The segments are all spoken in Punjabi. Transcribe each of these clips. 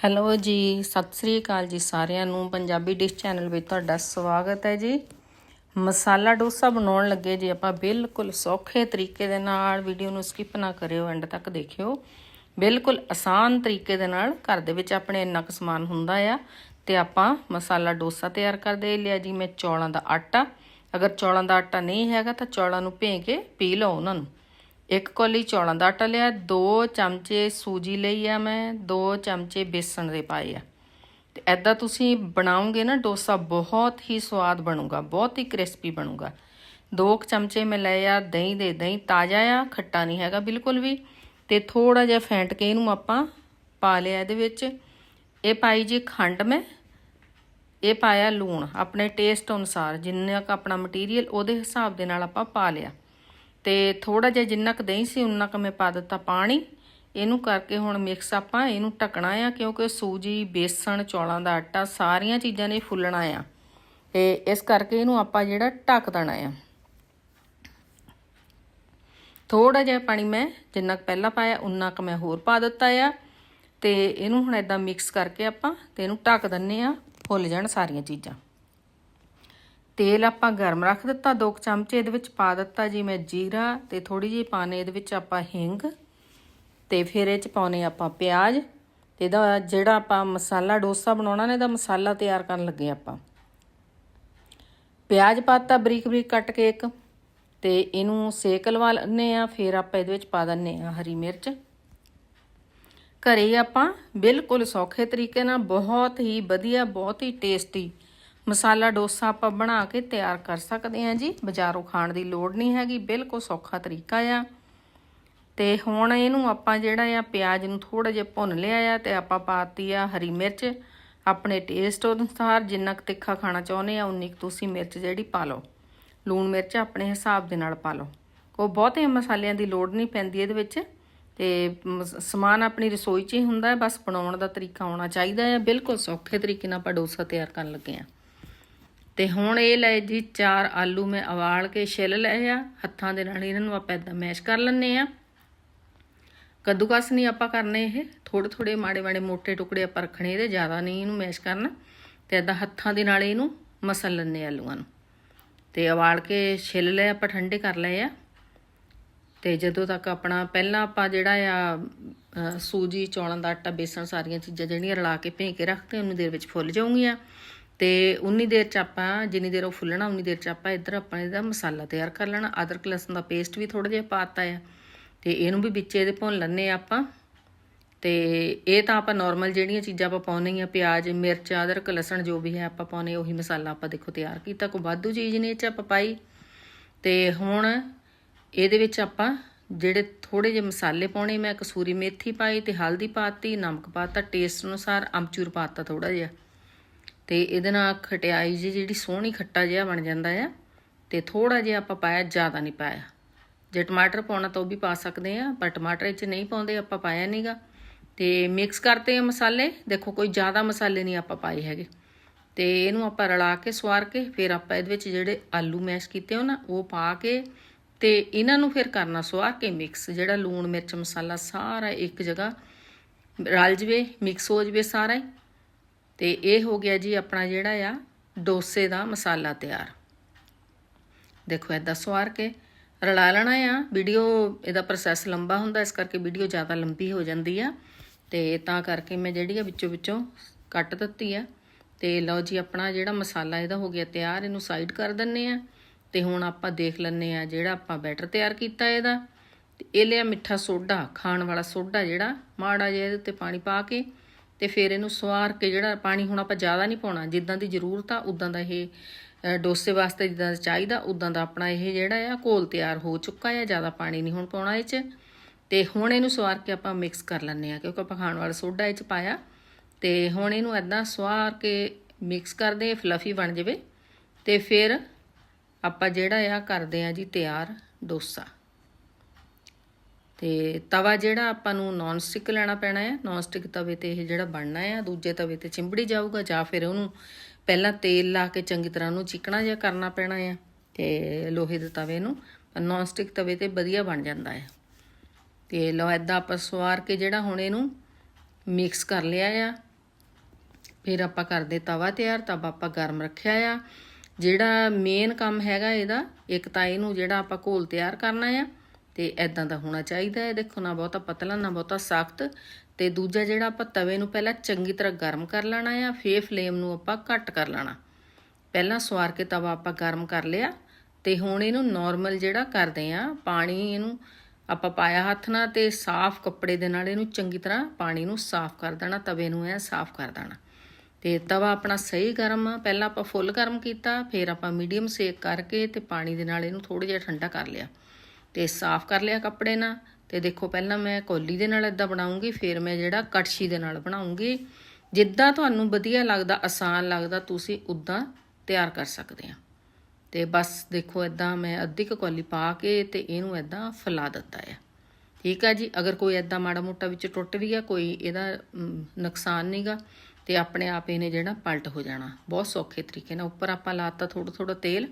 ਹੈਲੋ ਜੀ, ਸਤਿ ਸ੍ਰੀ ਅਕਾਲ ਜੀ ਸਾਰਿਆਂ ਨੂੰ। ਪੰਜਾਬੀ ਡਿਸ਼ ਚੈਨਲ ਵਿੱਚ ਤੁਹਾਡਾ ਸਵਾਗਤ ਹੈ ਜੀ। ਮਸਾਲਾ ਡੋਸਾ ਬਣਾਉਣ ਲੱਗੇ ਜੀ ਆਪਾਂ ਬਿਲਕੁਲ ਸੌਖੇ ਤਰੀਕੇ ਦੇ ਨਾਲ ਵੀਡੀਓ ਨੂੰ ਸਕਿਪ ਨਾ ਕਰਿਓ ਐਂਡ ਤੱਕ ਦੇਖਿਓ। ਬਿਲਕੁਲ ਆਸਾਨ ਤਰੀਕੇ ਦੇ ਨਾਲ ਘਰ ਦੇ ਵਿੱਚ ਆਪਣੇ ਇੰਨਾ ਕੁ ਸਮਾਨ ਹੁੰਦਾ ਆ ਤੇ ਆਪਾਂ ਮਸਾਲਾ ਡੋਸਾ ਤਿਆਰ ਕਰਦੇ ਲਿਆ ਜੀ ਮੈਂ ਚੌਲਾਂ ਦਾ ਆਟਾ। ਅਗਰ ਚੌਲਾਂ ਦਾ ਆਟਾ ਨਹੀਂ ਹੈਗਾ ਤਾਂ ਚੌਲਾਂ ਨੂੰ ਭੇ ਕੇ ਪੀ ਲਓ ਉਹਨਾਂ ਨੂੰ। ਇੱਕ ਕੌਲੀ ਚੌਲਾਂ ਦਾ ਆਟਾ ਲਿਆ, ਦੋ ਚਮਚੇ ਸੂਜੀ ਲਈ ਆ ਮੈਂ, ਦੋ ਚਮਚੇ ਬੇਸਣ ਦੇ ਪਾਏ ਆ। ਤੇ ਐਦਾਂ ਤੁਸੀਂ ਬਣਾਓਗੇ ਨਾ, ਡੋਸਾ ਬਹੁਤ ਹੀ ਸਵਾਦ ਬਣੂਗਾ, ਬਹੁਤ ਹੀ ਕ੍ਰਿਸਪੀ ਬਣੂਗਾ। ਦੋ ਕੁ ਚਮਚੇ ਮੈਂ ਲਏ ਆ, ਦਹੀਂ ਦੇ, ਦਹੀਂ ਤਾਜ਼ਾ ਆ, ਖੱਟਾ ਨਹੀਂ ਹੈਗਾ ਬਿਲਕੁਲ ਵੀ। ਤੇ ਥੋੜਾ ਜਿਹਾ ਫੈਂਟ ਕੇ ਇਹਨੂੰ ਆਪਾਂ ਪਾ ਲਿਆ ਇਹਦੇ ਵਿੱਚ। ਇਹ ਪਾਈ ਜੀ ਖੰਡ ਮੈਂ, ਇਹ ਪਾਇਆ ਲੂਣ, ਆਪਣੇ ਟੇਸਟ ਅਨੁਸਾਰ, ਜਿੰਨਾ ਕੁ ਆਪਣਾ ਮਟੀਰੀਅਲ ਉਹਦੇ ਹਿਸਾਬ ਦੇ ਨਾਲ ਆਪਾਂ ਪਾ ਲਿਆ। ਤੇ ਥੋੜਾ ਜਿਹਾ ਜਿੰਨਾ ਕੁ ਦਹੀਂ ਸੀ, ਉਨਾ ਕੁ ਮੈਂ ਪਾ ਦਿੱਤਾ ਪਾਣੀ। ਇਹਨੂੰ ਕਰਕੇ ਹੁਣ ਮਿਕਸ ਆਪਾਂ, ਇਹਨੂੰ ਢੱਕਣਾ ਆ, ਕਿਉਂਕਿ ਸੂਜੀ, ਬੇਸਣ, ਚੌਲਾਂ ਦਾ ਆਟਾ ਸਾਰੀਆਂ ਚੀਜ਼ਾਂ ਨੇ ਫੁੱਲਣਾ ਆ। ਤੇ ਇਸ ਕਰਕੇ ਇਹਨੂੰ ਆਪਾਂ ਜਿਹੜਾ ਢੱਕ ਦੇਣਾ ਆ। ਥੋੜਾ ਜਿਹਾ ਪਾਣੀ ਮੈਂ ਜਿੰਨਾ ਕੁ ਪਹਿਲਾਂ ਪਾਇਆ, ਉਨਾ ਕੁ ਮੈਂ ਹੋਰ ਪਾ ਦਿੱਤਾ ਆ। ਤੇ ਇਹਨੂੰ ਹੁਣ ਇਦਾਂ ਮਿਕਸ ਕਰਕੇ ਆਪਾਂ ਤੇ ਇਹਨੂੰ ਢੱਕ ਦਿੰਨੇ ਆ, ਫੁੱਲ ਜਾਣ ਸਾਰੀਆਂ ਚੀਜ਼ਾਂ। ਤੇਲ ਆਪਾਂ ਗਰਮ ਰੱਖ ਦਿੱਤਾ, ਦੋ ਚਮਚੇ ਇਹਦੇ ਵਿੱਚ ਪਾ ਦਿੱਤਾ ਜੀ ਮੈਂ ਜੀਰਾ ਤੇ ਥੋੜੀ ਜਿਹੀ ਪਾਣੇ ਇਹਦੇ ਵਿੱਚ ਆਪਾਂ ਹਿੰਗ ਤੇ ਫਿਰ ਇਹ ਚ ਪਾਉਨੇ ਆਪਾਂ ਪਿਆਜ਼ ਤੇ ਇਹਦਾ ਜਿਹੜਾ ਆਪਾਂ ਮਸਾਲਾ ਡੋਸਾ ਬਣਾਉਣਾ ਨੇ, ਇਹਦਾ ਮਸਾਲਾ ਤਿਆਰ ਕਰਨ ਲੱਗੇ ਆਪਾਂ। ਪਿਆਜ਼ ਪਾਤਾ ਬਰੀਕ ਬਰੀਕ ਕੱਟ ਕੇ ਇੱਕ ਤੇ ਇਹਨੂੰ ਸੇਕ ਲਵਾ ਲੈਣੇ ਆ ਫਿਰ ਆਪਾਂ ਇਹਦੇ ਵਿੱਚ ਪਾ ਦਿੰਨੇ ਆ ਹਰੀ ਮਿਰਚ। ਘਰੇ ਆਪਾਂ ਬਿਲਕੁਲ ਸੌਖੇ ਤਰੀਕੇ ਨਾਲ ਬਹੁਤ ਹੀ ਵਧੀਆ, ਬਹੁਤ ਹੀ ਟੇਸਟੀ ਮਸਾਲਾ ਡੋਸਾ ਆਪਾਂ ਬਣਾ ਕੇ ਤਿਆਰ ਕਰ ਸਕਦੇ ਹਾਂ ਜੀ। ਬਾਜ਼ਾਰੋਂ ਖਾਣ ਦੀ ਲੋੜ ਨਹੀਂ ਹੈਗੀ, ਬਿਲਕੁਲ ਸੌਖਾ ਤਰੀਕਾ ਆ। ਤੇ ਹੁਣ ਇਹਨੂੰ ਆਪਾਂ ਜਿਹੜਾ ਆ, ਪਿਆਜ਼ ਨੂੰ ਥੋੜਾ ਜਿਹਾ ਭੁੰਨ ਲਿਆ ਆ ਤੇ ਆਪਾਂ ਪਾਤੀ ਆ ਹਰੀ ਮਿਰਚ। ਆਪਣੇ ਟੇਸਟ ਅਨੁਸਾਰ ਜਿੰਨਾ ਕੁ ਤਿੱਖਾ ਖਾਣਾ ਚਾਹੁੰਦੇ ਆ, ਉਨੀ ਕੁ ਤੁਸੀਂ ਮਿਰਚ ਜਿਹੜੀ ਪਾ ਲਓ। ਲੂਣ ਮਿਰਚ ਆਪਣੇ ਹਿਸਾਬ ਦੇ ਨਾਲ ਪਾ ਲਓ। ਕੋ ਬਹੁਤੇ ਮਸਾਲਿਆਂ ਦੀ ਲੋੜ ਨਹੀਂ ਪੈਂਦੀ ਇਹਦੇ ਵਿੱਚ। ਤੇ ਸਮਾਨ ਆਪਣੀ ਰਸੋਈ 'ਚ ਹੀ ਹੁੰਦਾ, ਬਸ ਬਣਾਉਣ ਦਾ ਤਰੀਕਾ ਆਉਣਾ ਚਾਹੀਦਾ ਹੈ ਬਿਲਕੁਲ ਸੌਖੇ ਤਰੀਕੇ ਨਾਲ ਆਪਾਂ ਡੋਸਾ ਤਿਆਰ ਕਰਨ ਲੱਗੇ ਆ। ਤੇ ਹੁਣ ਇਹ ਲੈ ਜੀ, ਚਾਰ ਆਲੂ ਮੈਂ ਉਬਾਲ ਕੇ ਛਿੱਲ ਲਏ ਆ। ਹੱਥਾਂ ਦੇ ਨਾਲ ਇਹਨਾਂ ਨੂੰ ਆਪਾਂ ਇਦਾਂ ਮੈਸ਼ ਕਰ ਲੈਣੇ ਆ। ਕੱਦੂਕਸ ਨਹੀਂ ਆਪਾਂ ਕਰਨੇ ਇਹ। ਥੋੜੇ ਥੋੜੇ ਮਾੜੇ ਮਾੜੇ ਮੋٹے ਟੁਕੜੇ ਆਪਾਂ ਰੱਖਣੇ ਇਹਦੇ, ਜ਼ਿਆਦਾ ਨਹੀਂ ਇਹਨੂੰ ਮੈਸ਼ ਕਰਨਾ। ਤੇ ਇਦਾਂ ਹੱਥਾਂ ਦੇ ਨਾਲ ਇਹਨੂੰ ਮਸਲ ਲੈਣੇ ਆਲੂਆਂ ਨੂੰ। ਤੇ ਉਬਾਲ ਕੇ ਛਿੱਲ ਲਏ, ਆਪਾਂ ਠੰਡੇ ਕਰ ਲਏ ਆ। ਤੇ ਜਦੋਂ ਤੱਕ ਆਪਣਾ ਪਹਿਲਾਂ ਆਪਾਂ ਜਿਹੜਾ ਆ ਸੂਜੀ, ਚੌਲਾਂ ਦਾ ਆਟਾ, ਬੇਸਣ ਸਾਰੀਆਂ ਚੀਜ਼ਾਂ ਜਿਹੜੀਆਂ ਰਲਾ ਕੇ ਭੇ ਕੇ ਰੱਖਦੇ ਉਹਨੂੰ ਦੇਰ ਵਿੱਚ ਫੁੱਲ ਜਾਊਗੀਆਂ। ਤੇ ਉਨੀ ਦੇਰ ਚ ਆਪਾਂ ਜਿੰਨੀ ਦੇਰ ਉਹ ਫੁੱਲਣਾ, ਉਨੀ ਦੇਰ ਚ ਆਪਾਂ ਇੱਧਰ ਆਪਾਂ ਇਹਦਾ ਮਸਾਲਾ ਤਿਆਰ ਕਰ ਲੈਣਾ। ਅਦਰਕ, ਲਸਣ ਦਾ ਪੇਸਟ ਵੀ ਥੋੜਾ ਜਿਹਾ ਪਾਤਾ ਆ। ਤੇ ਇਹਨੂੰ ਵੀ ਵਿੱਚ ਇਹਦੇ ਭੁੰਨ ਲੈਣੇ ਆਪਾਂ। ਤੇ ਇਹ ਤਾਂ ਆਪਾਂ ਨਾਰਮਲ ਜਿਹੜੀਆਂ ਚੀਜ਼ਾਂ ਆਪਾਂ ਪਾਉਣੇ ਆ ਪਿਆਜ਼, ਮਿਰਚ, ਅਦਰਕ, ਲਸਣ ਜੋ ਵੀ ਹੈ ਆਪਾਂ ਪਾਉਣੇ ਉਹੀ ਮਸਾਲਾ ਆਪਾਂ ਦੇਖੋ ਤਿਆਰ ਕੀਤਾ। ਕੋਈ ਵਾਧੂ ਚੀਜ਼ ਨਹੀਂ ਇਹ ਚ ਆਪਾਂ ਪਾਈ। ਤੇ ਹੁਣ ਇਹਦੇ ਵਿੱਚ ਆਪਾਂ ਜਿਹੜੇ ਥੋੜੇ ਜਿਹੇ ਮਸਾਲੇ ਪਾਉਣੇ, ਮੈਂ ਕਸੂਰੀ ਮੇਥੀ ਪਾਈ ਤੇ ਹਲਦੀ ਪਾਤੀ ਨਮਕ ਪਾਤਾ ਟੇਸਟ ਅਨੁਸਾਰ ਅਮਚੂਰ ਪਾਤਾ ਥੋੜਾ ਜਿਹਾ। ਤੇ ਇਹਦੇ ਨਾਲ ਖਟਿਆਈ ਜੀ ਜਿਹੜੀ ਸੋਹਣੀ ਖੱਟਾ ਜਿਹਾ ਬਣ ਜਾਂਦਾ ਆ ਤੇ ਥੋੜਾ ਜਿਹਾ ਆਪਾਂ ਪਾਇਆ, ਜ਼ਿਆਦਾ ਨਹੀਂ ਪਾਇਆ। ਜੇ ਟਮਾਟਰ ਪਾਉਣਾ ਤਾਂ ਉਹ ਵੀ ਪਾ ਸਕਦੇ ਆ, ਪਰ ਟਮਾਟਰ ਇਹ ਚ ਨਹੀਂ ਪਾਉਂਦੇ, ਆਪਾਂ ਪਾਇਆ ਨਹੀਂਗਾ ਤੇ ਮਿਕਸ ਕਰਤੇ ਆ ਮਸਾਲੇ, ਦੇਖੋ ਕੋਈ ਜ਼ਿਆਦਾ ਮਸਾਲੇ ਨਹੀਂ ਆਪਾਂ ਪਾਏ ਹੈਗੇ। ਤੇ ਇਹਨੂੰ ਆਪਾਂ ਰਲਾ ਕੇ, ਸਵਾਰ ਕੇ, ਫਿਰ ਆਪਾਂ ਇਹਦੇ ਵਿੱਚ ਜਿਹੜੇ ਆਲੂ ਮੈਸ਼ ਕੀਤੇ ਹੋ ਨਾ, ਉਹ ਪਾ ਕੇ ਤੇ ਇਹਨਾਂ ਨੂੰ ਫਿਰ ਕਰਨਾ ਸਵਾਰ ਕੇ ਮਿਕਸ ਜਿਹੜਾ ਲੂਣ, ਮਿਰਚ, ਮਸਾਲਾ ਸਾਰਾ ਇੱਕ ਜਗ੍ਹਾ ਰਲ ਜਵੇ ਮਿਕਸ ਹੋ ਜਵੇ ਸਾਰਾ ਹੀ। ਤੇ ਇਹ ਹੋ ਗਿਆ ਜੀ ਆਪਣਾ ਜਿਹੜਾ ਆ, ਡੋਸੇ ਦਾ ਮਸਾਲਾ ਤਿਆਰ। ਦੇਖੋ ਐਦਾਂ ਸਵਾਰ ਕੇ ਰਲਾ ਲੈਣਾ ਆ। ਵੀਡੀਓ, ਇਹਦਾ ਪ੍ਰੋਸੈਸ ਲੰਬਾ ਹੁੰਦਾ, ਇਸ ਕਰਕੇ ਵੀਡੀਓ ਜ਼ਿਆਦਾ ਲੰਬੀ ਹੋ ਜਾਂਦੀ ਆ। ਤੇ ਤਾਂ ਕਰਕੇ ਮੈਂ ਜਿਹੜੀ ਆ ਵਿੱਚੋਂ ਵਿੱਚੋਂ ਕੱਟ ਦਿੱਤੀ ਆ। ਤੇ ਲਓ ਜੀ ਆਪਣਾ ਜਿਹੜਾ ਮਸਾਲਾ ਇਹਦਾ ਹੋ ਗਿਆ ਤਿਆਰ, ਇਹਨੂੰ ਸਾਈਡ ਕਰ ਦਿੰਨੇ ਆ। ਤੇ ਹੁਣ ਆਪਾਂ ਦੇਖ ਲੈਂਦੇ ਆ ਜਿਹੜਾ ਆਪਾਂ ਬੈਟਰ ਤਿਆਰ ਕੀਤਾ ਇਹਦਾ। ਤੇ ਇਹ ਲਿਆ ਮਿੱਠਾ ਸੋਡਾ, ਖਾਣ ਵਾਲਾ ਸੋਡਾ ਜਿਹੜਾ, ਮਾੜਾ ਜਿਹਾ ਇਹਦੇ ਉੱਤੇ ਪਾਣੀ ਪਾ ਕੇ। ਤੇ ਫਿਰ ਇਹਨੂੰ ਸਵਾਰ ਕੇ ਜਿਹੜਾ ਪਾਣੀ ਹੁਣ ਆਪਾਂ ਜ਼ਿਆਦਾ ਨਹੀਂ ਪਾਉਣਾ, ਜਿੱਦਾਂ ਦੀ ਜ਼ਰੂਰਤ ਆ, ਉਦਾਂ ਦਾ ਇਹ ਡੋਸੇ ਵਾਸਤੇ ਜਿੱਦਾਂ ਚਾਹੀਦਾ, ਉਦਾਂ ਦਾ ਆਪਣਾ ਇਹ ਜਿਹੜਾ ਆ, ਘੋਲ ਤਿਆਰ ਹੋ ਚੁੱਕਾ ਆ, ਜ਼ਿਆਦਾ ਪਾਣੀ ਨਹੀਂ ਹੁਣ ਪਾਉਣਾ ਇਹ 'ਚ। ਤੇ ਹੁਣ ਇਹਨੂੰ ਸਵਾਰ ਕੇ ਆਪਾਂ ਮਿਕਸ ਕਰ ਲੈਂਦੇ ਆ ਕਿਉਂਕਿ ਆਪਾਂ ਖਾਣ ਵਾਲਾ ਸੋਡਾ ਇਹ 'ਚ ਪਾਇਆ। ਤੇ ਹੁਣ ਇਹਨੂੰ ਐਦਾਂ ਸਵਾਰ ਕੇ ਮਿਕਸ ਕਰਦੇ ਫਲਫੀ ਬਣ ਜਾਵੇ। ਤੇ ਫਿਰ ਆਪਾਂ ਜਿਹੜਾ ਆ, ਕਰਦੇ ਆ ਜੀ ਤਿਆਰ ਡੋਸਾ। ਤੇ ਤਵਾ ਜਿਹੜਾ ਆਪਾਂ ਨੂੰ ਨੌਨ ਸਟਿਕ ਲੈਣਾ ਪੈਣਾ ਹੈ ਨੌਨ ਸਟਿਕ ਤਵੇ ਤੇ ਇਹ ਜਿਹੜਾ ਬਣਨਾ ਹੈ, ਦੂਜੇ ਤਵੇ ਤੇ ਚਿੰਬੜੀ ਜਾਊਗਾ ਜਾਂ ਫਿਰ ਉਹਨੂੰ ਪਹਿਲਾਂ ਤੇਲ ਲਾ ਕੇ ਚੰਗੀ ਤਰ੍ਹਾਂ ਉਹਨੂੰ ਚਿਕਣਾ ਜਿਹਾ ਕਰਨਾ ਪੈਣਾ ਹੈ ਤੇ ਲੋਹੇ ਦੇ ਤਵੇ ਨੂੰ ਨੌਨ ਸਟਿਕ ਤਵੇ ਤੇ ਵਧੀਆ ਬਣ ਜਾਂਦਾ ਹੈ। ਤੇ ਲਓ ਐਦਾਂ ਆਪਾਂ ਸਵਾਰ ਕੇ ਜਿਹੜਾ ਹੁਣ ਇਹਨੂੰ ਮਿਕਸ ਕਰ ਲਿਆ ਆ, ਫਿਰ ਆਪਾਂ ਕਰਦੇ ਤਵਾ ਤਿਆਰ, ਤਵਾ ਆਪਾਂ ਗਰਮ ਰੱਖਿਆ ਆ। ਜਿਹੜਾ ਮੇਨ ਕੰਮ ਹੈਗਾ ਇਹਦਾ, ਇੱਕ ਤਾਂ ਇਹਨੂੰ ਜਿਹੜਾ ਆਪਾਂ ਘੋਲ ਤਿਆਰ ਕਰਨਾ ਆ ਤੇ ਐਦਾਂ ਦਾ ਹੋਣਾ ਚਾਹੀਦਾ ਹੈ। ਦੇਖੋ, ਨਾ ਬਹੁਤਾ ਪਤਲਾ, ਨਾ ਬਹੁਤਾ ਸਖਤ। ਤੇ ਦੂਜਾ ਜਿਹੜਾ ਆਪਾਂ ਤਵੇ ਨੂੰ ਪਹਿਲਾਂ ਚੰਗੀ ਤਰ੍ਹਾਂ ਗਰਮ ਕਰ ਲੈਣਾ ਆ, ਫੇਰ ਫਲੇਮ ਨੂੰ ਆਪਾਂ ਘੱਟ ਕਰ ਲੈਣਾ। ਪਹਿਲਾਂ ਸਵਾਰ ਕੇ ਤਵਾ ਆਪਾਂ ਗਰਮ ਕਰ ਲਿਆ ਤੇ ਹੁਣ ਇਹਨੂੰ ਨਾਰਮਲ ਜਿਹੜਾ ਕਰਦੇ ਆ, ਪਾਣੀ ਇਹਨੂੰ ਆਪਾਂ ਪਾਇਆ ਹੱਥ ਨਾਲ ਤੇ ਸਾਫ਼ ਕੱਪੜੇ ਦੇ ਨਾਲ ਇਹਨੂੰ ਚੰਗੀ ਤਰ੍ਹਾਂ ਪਾਣੀ ਨੂੰ ਸਾਫ਼ ਕਰ ਦੇਣਾ, ਤਵੇ ਨੂੰ ਐ ਸਾਫ਼ ਕਰ ਦੇਣਾ। ਤੇ ਤਵਾ ਆਪਣਾ ਸਹੀ ਗਰਮ ਆ। ਪਹਿਲਾਂ ਆਪਾਂ ਫੁੱਲ ਗਰਮ ਕੀਤਾ, ਫਿਰ ਆਪਾਂ ਮੀਡੀਅਮ ਸੇਕ ਕਰਕੇ ਤੇ ਪਾਣੀ ਦੇ ਨਾਲ ਇਹਨੂੰ ਥੋੜਾ ਜਿਹਾ ਠੰਡਾ ਕਰ ਲਿਆ। ਤੇ ਸਾਫ਼ ਕਰ ਲਿਆ ਕੱਪੜੇ ਨਾਲ। ਤੇ ਦੇਖੋ ਪਹਿਲਾਂ ਮੈਂ ਕੋਲੀ ਦੇ ਨਾਲ ਇਦਾਂ ਬਣਾਉਂਗੀ ਫਿਰ ਮੈਂ ਜਿਹੜਾ ਕੜਛੀ ਦੇ ਨਾਲ ਬਣਾਉਂਗੀ। ਜਿੱਦਾਂ ਤੁਹਾਨੂੰ ਵਧੀਆ ਲੱਗਦਾ ਆਸਾਨ ਲੱਗਦਾ ਤੁਸੀਂ ਉਦਾਂ ਤਿਆਰ ਕਰ ਸਕਦੇ ਆ। ਤੇ ਬਸ ਦੇਖੋ ਇਦਾਂ ਮੈਂ ਅੱਧੀ ਕੁ ਕੌਲੀ ਪਾ ਕੇ ਤੇ ਇਹਨੂੰ ਇਦਾਂ ਫੈਲਾ ਦਿੱਤਾ ਆ। ਠੀਕ ਆ ਜੀ? ਅਗਰ ਕੋਈ ਇਦਾਂ ਮਾੜਾ ਮੋਟਾ ਵਿੱਚ ਟੁੱਟ ਵੀ ਆ ਕੋਈ ਇਹਦਾ ਮ, ਨੁਕਸਾਨ ਨਹੀਂਗਾ ਤੇ ਆਪਣੇ ਆਪ ਇਹਨੇ ਜਿਹੜਾ ਪਲਟ ਹੋ ਜਾਣਾ। ਬਹੁਤ ਸੌਖੇ ਤਰੀਕੇ ਨਾਲ। ਉੱਪਰ ਆਪਾਂ ਲਾਤਾ ਥੋੜਾ ਥੋੜਾ ਤੇਲ।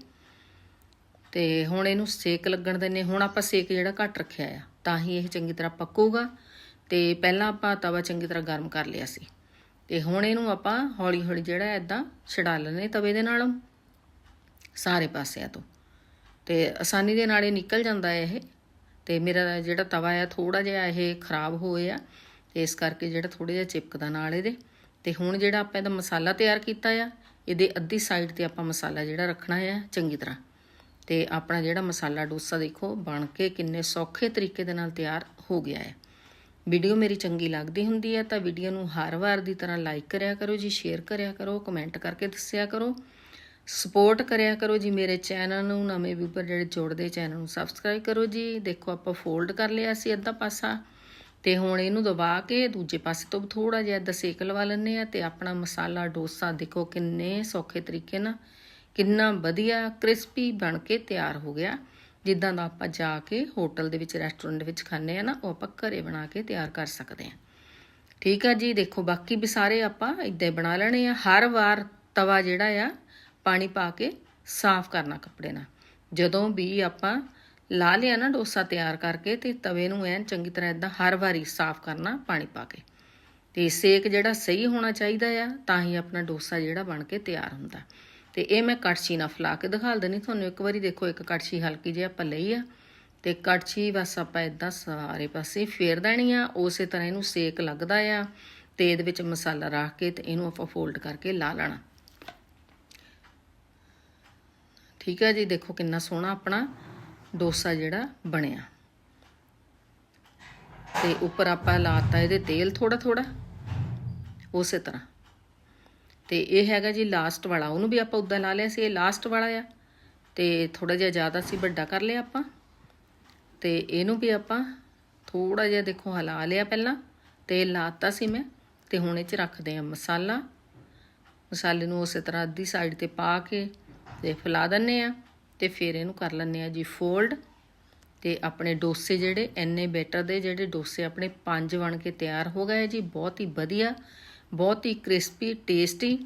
ਤੇ ਹੁਣ ਇਹਨੂੰ ਸੇਕ ਲੱਗਣ ਦਿੰਨੇ ਹੁਣ ਆਪਾਂ ਸੇਕ ਜਿਹੜਾ ਘੱਟ ਰੱਖਿਆ ਆ, ਤਾਂ ਹੀ ਇਹ ਚੰਗੀ ਤਰ੍ਹਾਂ ਪੱਕੂਗਾ। ਤੇ ਪਹਿਲਾਂ ਆਪਾਂ ਤਵਾ ਚੰਗੀ ਤਰ੍ਹਾਂ ਗਰਮ ਕਰ ਲਿਆ ਸੀ। ਤੇ ਹੁਣ ਇਹਨੂੰ ਆਪਾਂ ਹੌਲੀ ਹੌਲੀ ਜਿਹੜਾ ਇਦਾਂ ਛਡਾ ਲੈਣੇ ਤਵੇ ਦੇ ਨਾਲ, ਸਾਰੇ ਪਾਸਿਆਂ ਤੋਂ। ਤੇ ਆਸਾਨੀ ਦੇ ਨਾਲ ਇਹ ਨਿਕਲ ਜਾਂਦਾ ਹੈ ਇਹ। ਤੇ ਮੇਰਾ ਜਿਹੜਾ ਤਵਾ ਆ ਥੋੜਾ ਜਿਹਾ ਇਹ ਖਰਾਬ ਹੋਇਆ ਤੇ ਇਸ ਕਰਕੇ ਜਿਹੜਾ ਥੋੜਾ ਜਿਹਾ ਚਿਪਕਦਾ ਨਾਲ ਇਹਦੇ। ਤੇ ਹੁਣ ਜਿਹੜਾ ਆਪਾਂ ਇਹਦਾ ਮਸਾਲਾ ਤਿਆਰ ਕੀਤਾ ਆ, ਇਹਦੇ ਅੱਧੀ ਸਾਈਡ ਤੇ ਆਪਾਂ ਮਸਾਲਾ ਜਿਹੜਾ ਰੱਖਣਾ ਆ, ਚੰਗੀ ਤਰ੍ਹਾਂ। ਤੇ ਆਪਣਾ ਜਿਹੜਾ ਮਸਾਲਾ ਡੋਸਾ ਦੇਖੋ, ਬਣ ਕੇ ਕਿੰਨੇ ਸੌਖੇ ਤਰੀਕੇ ਦੇ ਨਾਲ ਤਿਆਰ ਹੋ ਗਿਆ ਹੈ। ਵੀਡੀਓ ਮੇਰੀ ਚੰਗੀ ਲੱਗਦੀ ਹੁੰਦੀ ਹੈ ਤਾਂ ਵੀਡੀਓ ਨੂੰ ਹਰ ਵਾਰ ਦੀ ਤਰ੍ਹਾਂ ਲਾਈਕ ਕਰਿਆ ਕਰੋ ਜੀ, ਸ਼ੇਅਰ ਕਰਿਆ ਕਰੋ, ਕਮੈਂਟ ਕਰਕੇ ਦੱਸਿਆ ਕਰੋ। ਸਪੋਰਟ ਕਰਿਆ ਕਰੋ ਜੀ ਮੇਰੇ ਚੈਨਲ ਨੂੰ, ਨਵੇਂ ਵੀਵਰ ਜਿਹੜੇ ਜੋੜਦੇ ਚੈਨਲ ਨੂੰ ਸਬਸਕ੍ਰਾਈਬ ਕਰੋ ਜੀ। ਦੇਖੋ ਆਪਾਂ ਫੋਲਡ ਕਰ ਲਿਆ ਸੀ ਅੱਧਾ ਪਾਸਾ ਤੇ ਹੁਣ ਇਹਨੂੰ ਦਬਾ ਕੇ ਦੂਜੇ ਪਾਸੇ ਤੋਂ ਥੋੜਾ ਜਿਹਾ ਦਸੇਕ ਲਵਾ ਲੈਂਦੇ ਆ ਤੇ ਆਪਣਾ ਮਸਾਲਾ ਡੋਸਾ ਦੇਖੋ ਕਿੰਨੇ ਸੌਖੇ ਤਰੀਕੇ ਨਾਲ ਕਿੰਨਾ ਵਧੀਆ ਕ੍ਰਿਸਪੀ ਬਣ ਕੇ ਤਿਆਰ ਹੋ ਗਿਆ। ਜਿੱਦਾਂ ਦਾ ਆਪਾਂ ਜਾ ਕੇ ਹੋਟਲ ਦੇ ਵਿੱਚ, ਰੈਸਟੋਰੈਂਟ ਵਿੱਚ ਖਾਂਦੇ ਆ ਨਾ, ਉਹ ਆਪਾਂ ਘਰੇ ਬਣਾ ਕੇ ਤਿਆਰ ਕਰ ਸਕਦੇ ਆ। ਠੀਕ ਆ ਜੀ, ਦੇਖੋ ਬਾਕੀ ਵੀ ਸਾਰੇ ਆਪਾਂ ਇਦਾਂ ਹੀ ਬਣਾ ਲੈਣੇ ਆ। ਹਰ ਵਾਰ ਤਵਾ ਜਿਹੜਾ ਆ, ਪਾਣੀ ਪਾ ਕੇ ਸਾਫ਼ ਕਰਨਾ ਕੱਪੜੇ ਨਾਲ। ਜਦੋਂ ਵੀ ਆਪਾਂ ਲਾ ਲਿਆ ਨਾ ਡੋਸਾ ਤਿਆਰ ਕਰਕੇ ਤੇ ਤਵੇ ਨੂੰ ਐਨ ਚੰਗੀ ਤਰ੍ਹਾਂ ਇਦਾਂ ਹਰ ਵਾਰੀ ਸਾਫ਼ ਕਰਨਾ, ਪਾਣੀ ਪਾ ਕੇ। ਤੇ ਸੇਕ ਜਿਹੜਾ ਸਹੀ ਹੋਣਾ ਚਾਹੀਦਾ ਆ, ਤਾਂ ਹੀ ਆਪਣਾ ਡੋਸਾ ਜਿਹੜਾ ਬਣ ਕੇ ਤਿਆਰ ਹੁੰਦਾ। ਤੇ ਇਹ ਮੈਂ ਕੜਛੀ ਨਾਲ ਫਲਾ ਕੇ ਦਿਖਾ ਦਿੰਦੀ ਤੁਹਾਨੂੰ ਇੱਕ ਵਾਰੀ ਦੇਖੋ, ਇੱਕ ਕੜਛੀ ਹਲਕੀ ਜਿਹੀ ਆਪਾਂ ਲਈ ਆ। ਤੇ ਕੜਛੀ ਬਸ ਆਪਾਂ ਇਦਾਂ ਸਾਰੇ ਪਾਸੇ ਫੇਰ ਦੇਣੀ ਆ। ਉਸੇ ਤਰ੍ਹਾਂ ਇਹਨੂੰ ਸੇਕ ਲੱਗਦਾ ਆ। ਤੇ ਇਹਦੇ ਵਿੱਚ ਮਸਾਲਾ ਰੱਖ ਕੇ ਤੇ ਇਹਨੂੰ ਆਪਾਂ ਫੋਲਡ ਕਰਕੇ ਲਾ ਲੈਣਾ। ਠੀਕ ਹੈ ਜੀ, ਦੇਖੋ ਕਿੰਨਾ ਸੋਹਣਾ ਆਪਣਾ ਡੋਸਾ ਜਿਹੜਾ ਬਣਿਆ। ਤੇ ਉੱਪਰ ਆਪਾਂ ਲਾਤਾ ਇਹਦੇ ਤੇਲ ਥੋੜਾ ਥੋੜਾ ਉਸੇ ਤਰ੍ਹਾਂ। ਤੇ ਇਹ ਹੈਗਾ ਜੀ ਲਾਸਟ ਵਾਲਾ। ਉਹਨੂੰ ਵੀ ਆਪਾਂ ਉਦਾਂ ਲਾ ਲਿਆ ਸੀ, ਇਹ ਲਾਸਟ ਵਾਲਾ ਆ। ਤੇ ਥੋੜਾ ਜਿਹਾ ਜ਼ਿਆਦਾ ਸੀ, ਵੱਡਾ ਕਰ ਲਿਆ ਆਪਾਂ। ਤੇ ਇਹਨੂੰ ਵੀ ਆਪਾਂ ਥੋੜਾ ਜਿਹਾ ਦੇਖੋ ਹਿਲਾ ਲਿਆ ਪਹਿਲਾਂ। ਤੇਲ ਲਾਤਾ ਸੀ ਮੈਂ, ਤੇ ਹੁਣ ਇਹ ਚ ਰੱਖਦੇ ਆ ਮਸਾਲਾ। ਮਸਾਲੇ ਨੂੰ ਉਸੇ ਤਰ੍ਹਾਂ ਅੱਧੀ ਸਾਈਡ ਤੇ ਪਾ ਕੇ ਤੇ ਫੈਲਾ ਦਿੰਨੇ ਆ ਤੇ ਫਿਰ ਇਹਨੂੰ ਕਰ ਲੈਂਦੇ ਆ ਜੀ ਫੋਲਡ ਤੇ ਆਪਣੇ ਡੋਸੇ ਜਿਹੜੇ ਐਨੇ ਬੈਟਰ ਦੇ ਜਿਹੜੇ ਡੋਸੇ ਆਪਣੇ ਪੰਜ ਬਣ ਕੇ ਤਿਆਰ ਹੋ ਗਏ ਜੀ। ਬਹੁਤ ਹੀ ਵਧੀਆ ਬਹੁਤ ਹੀ ਕ੍ਰਿਸਪੀ, ਟੇਸਟੀ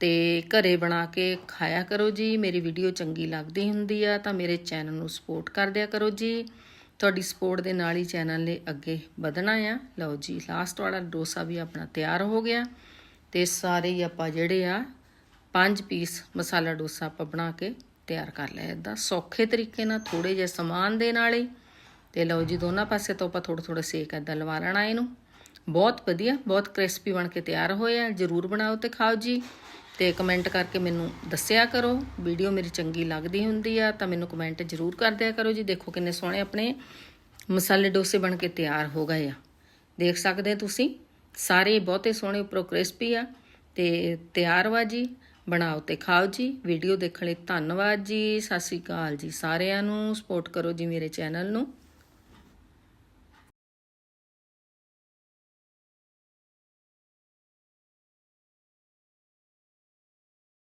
ਤੇ ਘਰੇ ਬਣਾ ਕੇ ਖਾਇਆ ਕਰੋ ਜੀ। ਮੇਰੀ ਵੀਡੀਓ ਚੰਗੀ ਲੱਗਦੀ ਹੁੰਦੀ ਆ ਤਾਂ ਮੇਰੇ ਚੈਨਲ ਨੂੰ ਸਪੋਰਟ ਕਰ ਦਿਆ ਕਰੋ ਜੀ। ਤੁਹਾਡੀ ਸਪੋਰਟ ਦੇ ਨਾਲ ਹੀ ਚੈਨਲ ਨੇ ਅੱਗੇ ਵਧਣਾ ਆ। ਲਓ ਜੀ ਲਾਸਟ ਵਾਲਾ ਡੋਸਾ ਵੀ ਆਪਣਾ ਤਿਆਰ ਹੋ ਗਿਆ ਤੇ ਸਾਰੇ ਹੀ ਆਪਾਂ ਜਿਹੜੇ ਆ ਪੰਜ ਪੀਸ ਮਸਾਲਾ ਡੋਸਾ ਆਪਾਂ ਬਣਾ ਕੇ ਤਿਆਰ ਕਰ ਲਿਆ। ਇਦਾਂ ਸੌਖੇ ਤਰੀਕੇ ਨਾਲ ਥੋੜੇ ਜਿਹੇ ਸਮਾਨ ਦੇ ਨਾਲ ਹੀ। ਤੇ ਲਓ ਜੀ, ਦੋਨਾਂ ਪਾਸੇ ਤੋਂ ਆਪਾਂ ਥੋੜਾ ਥੋੜਾ ਸੇਕ ਇਦਾਂ ਲਵਾ ਲੈਣਾ ਇਹਨੂੰ। ਬਹੁਤ ਵਧੀਆ, ਬਹੁਤ ਕ੍ਰਿਸਪੀ ਬਣ ਕੇ ਤਿਆਰ ਹੋਏ ਆ। ਜਰੂਰ ਬਣਾਓ ਤੇ ਖਾਓ ਜੀ। ਤੇ ਕਮੈਂਟ ਕਰਕੇ ਮੈਨੂੰ ਦੱਸਿਆ ਕਰੋ। ਵੀਡੀਓ ਮੇਰੀ ਚੰਗੀ ਲੱਗਦੀ ਹੁੰਦੀ ਆ, ਤਾਂ ਮੈਨੂੰ ਕਮੈਂਟ ਜਰੂਰ ਕਰ ਦਿਆ ਕਰੋ ਜੀ। ਦੇਖੋ ਕਿੰਨੇ ਸੋਹਣੇ ਆਪਣੇ ਮਸਾਲੇ ਡੋਸੇ ਬਣ ਕੇ ਤਿਆਰ ਹੋ ਗਏ ਆ। ਦੇਖ ਸਕਦੇ ਤੁਸੀਂ, ਸਾਰੇ ਬਹੁਤੇ ਸੋਹਣੇ ਉੱਪਰੋਂ ਕ੍ਰਿਸਪੀ ਆ। ਤੇ ਤਿਆਰ ਵਾ ਜੀ। ਬਣਾਓ ਤੇ ਖਾਓ ਜੀ। ਵੀਡੀਓ ਦੇਖਣ ਲਈ ਧੰਨਵਾਦ ਜੀ। ਸਤਿ ਸ੍ਰੀ ਅਕਾਲ ਜੀ ਸਾਰਿਆਂ ਨੂੰ। ਸਪੋਰਟ ਕਰੋ ਜੀ ਮੇਰੇ ਚੈਨਲ ਨੂੰ।